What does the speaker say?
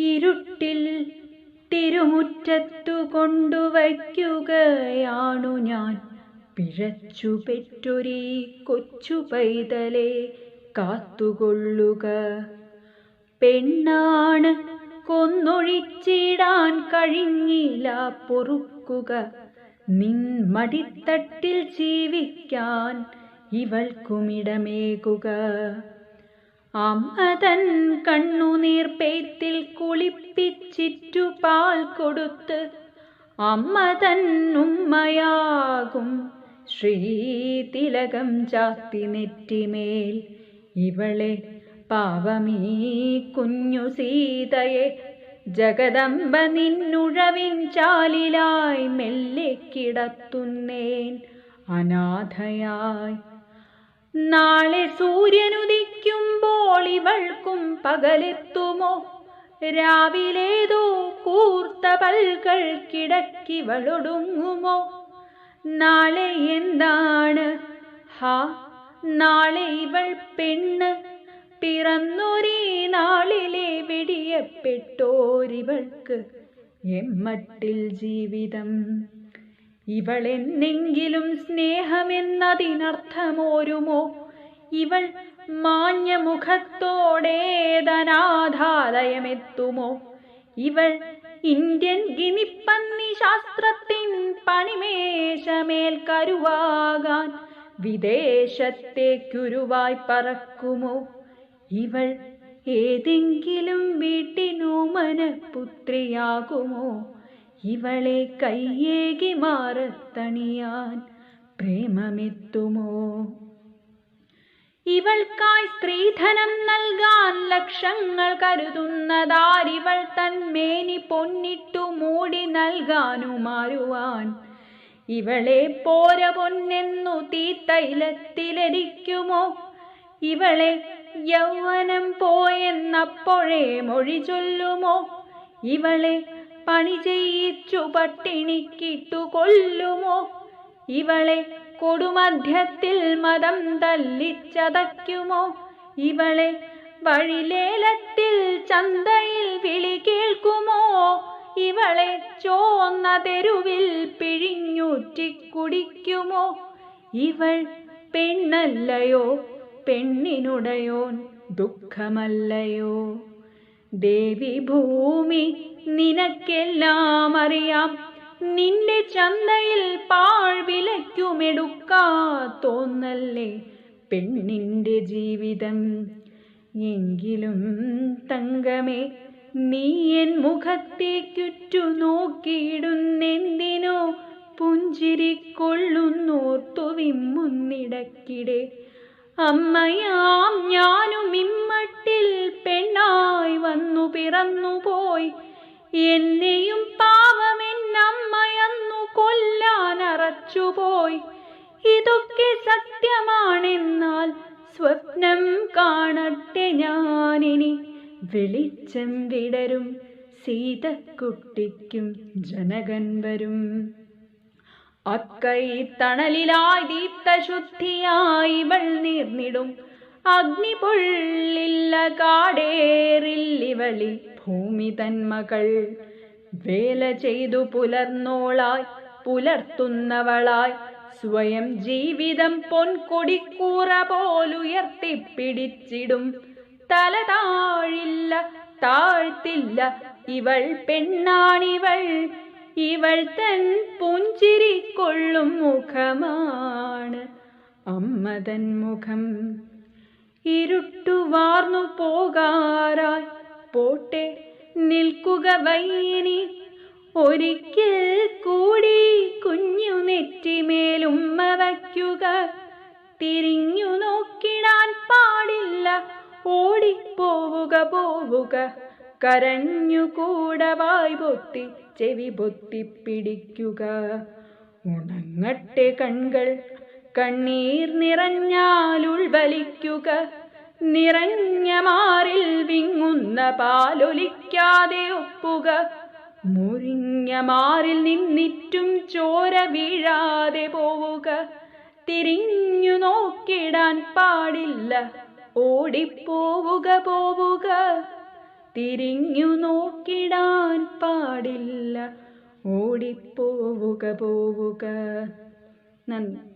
ഇരുട്ടിൽ തിരുമുറ്റത്തു കൊണ്ടുവയ്ക്കുകയാണു ഞാൻ. പിഴച്ചു പെറ്റൊരീ കൊച്ചു പൈതലെ കാത്തുകൊള്ളുക. പെണ്ണാണ് കൊന്നൊഴിച്ചിടാൻ കഴിഞ്ഞില്ല പൊറുക്കുക. നിൻ മടിത്തട്ടിൽ ജീവിക്കാൻ ഇവൾക്കുമിടമേകുക. അമ്മ തൻ കണ്ണുനീർ പേത്തിൽ കുളിപ്പിച്ചിറ്റു പാൽ കൊടുത്ത് അമ്മ തൻ ഉമ്മയാകും ശ്രീതിലകം ചാത്തി നെറ്റിമേൽ. ഇവളെ പാവമീ കുഞ്ഞു സീതയെ ജഗദമ്പ നിന്നുഴവിൻ ചാലിലായി മെല്ലെ കിടത്തുന്നേൻ. അനാഥയായി നാളെ സൂര്യനുദിക്കുമ്പോൾ ഇവൾക്കും പകലെത്തുമോ? രാവിലേതോ കൂർത്ത പൽകൾ കിടക്കിവളൊടുങ്ങുമോ? നാളെ എന്താണ്? ഹാ നാളെ ഇവൾ പെണ്ണ്. പിറന്നൊരീ നാളിലെ വെടിയപ്പെട്ടോരിവൾക്ക് എമ്മട്ടിൽ ജീവിതം. ഇവളെന്നെങ്കിലും സ്നേഹമെന്നതിനർത്ഥമോരുമോ? ഇവൾ മാഞ്ഞ മുഖത്തോടേതനാഥാലയമെത്തുമോ ഇവൾ ഇന്ത്യൻ ഗിനിപ്പന്നി ശാസ്ത്രത്തിൻ പണിമേശമേൽ കരുവാകാൻ വിദേശത്തേക്കുരുവായി പറക്കുമോ? ഇവൾ ഏതെങ്കിലും വീട്ടിനോ മനപുത്രിയാകുമോ? ഇവളെ കയ്യേകി മാറത്തണിയാൻ പ്രേമമെത്തുമോ? ഇവൾക്കായി സ്ത്രീധനം നൽകാൻ ലക്ഷങ്ങൾ കരുതുന്നതാരിവൾ തന്മേനി പൊന്നിട്ടു മൂടി നൽകാനുമാരുവാൻ. ഇവളെ പോര പൊന്നെന്നു തീത്തൈലത്തിലരിക്കുമോ ഇവളെ യൗവനം പോയെന്നപ്പോഴേ മൊഴി ചൊല്ലുമോ? ഇവളെ പണി ചെയ്യിച്ചു പട്ടിണിക്കിട്ടു കൊല്ലുമോ? ഇവളെ കൊടുമധ്യത്തിൽ മതം തല്ലിച്ചതയ്ക്കുമോ? ഇവളെ വഴിലേലത്തിൽ ചന്തയിൽ വിളി കേൾക്കുമോ? ഇവളെ ചോന്ന തെരുവിൽ പിഴിഞ്ഞൂറ്റി കുടിക്കുമോ? ഇവൾ പെണ്ണല്ലയോ? പെണ്ണിനുടയോൻ ദുഃഖമല്ലയോ? ദേവി ഭൂമി നിനക്കെല്ലാം അറിയാം. നിന്റെ ചന്തയിൽ പാൾ പാഴ്വിലയ്ക്കുമെടുക്കാത്തോന്നല്ലേ പെണ്ണിന്റെ ജീവിതം? എങ്കിലും തങ്കമേ നീ എൻ മുഖത്തേക്കുറ്റു നോക്കിയിടുന്നെന്തിനോ പുഞ്ചിരിക്കൊള്ളുന്നോർത്തു വിമ്മുന്നിടക്കിടെ. അമ്മയാം ഞാനും ഇമ്മട്ടിൽ പെണ്ണായി വന്നു പിറന്നുപോയി. എന്നെയും ഇതൊക്കെ സത്യമാണെന്നാൽ സ്വപ്നം കാണട്ടെ ഞാനിനി. വെളിച്ചം വിടരും സീതക്കുട്ടിക്കും ജനകൻ വരും. അക്കൈ തണലിലായി ദീപ്തശുദ്ധിയായി ഇവൾ നീർന്നിടും. അഗ്നി പൊള്ളില്ല കാടേറില്ലിവളി ഭൂമി തന്മകൾ വേല ചെയ്തു പുലർന്നോളായി പുലർത്തുന്നവളായി സ്വയം ജീവിതം പൊൻകൊടിക്കൂറ പോലുയർത്തിപ്പിടിച്ചിടും. തല താഴില്ല താഴ്ത്തില്ല ഇവൾ പെണ്ണാണിവൾ. ഇവൾ തൻ പുഞ്ചിരി കൊള്ളും മുഖമാണ് അമ്മതൻ മുഖം ഇരുട്ടു വാർന്നു പോകാറായി. പോട്ടെ നിൽക്കുക വൈനി ഒരിക്കൽ കൂടി കുഞ്ഞു തിരിഞ്ഞു നോക്കിടാൻ പാടില്ല. ഓടിപ്പോവുക പോവുക. കരഞ്ഞു കൂടവായി പൊത്തി ചെവി പൊത്തിപ്പിടിക്കുക ഉണങ്ങട്ടെ കൺകൾ കണ്ണീർ നിറഞ്ഞാൽ ഉൾവലിക്കുക. നിറഞ്ഞ മാറിൽ വിങ്ങുന്ന പാലൊലിക്കാതെ ഒപ്പുക. മുറിഞ്ഞ മാറിൽ നിന്നിറ്റും ചോര വീഴാതെ പോവുക തിരിഞ്ഞു നോക്കിടാൻ പാടില്ല. ഓടിപ്പോവുക പോവുക. തിരിഞ്ഞു നോക്കിടാൻ പാടില്ല. ഓടിപ്പോവുക പോവുക. നന്ദി.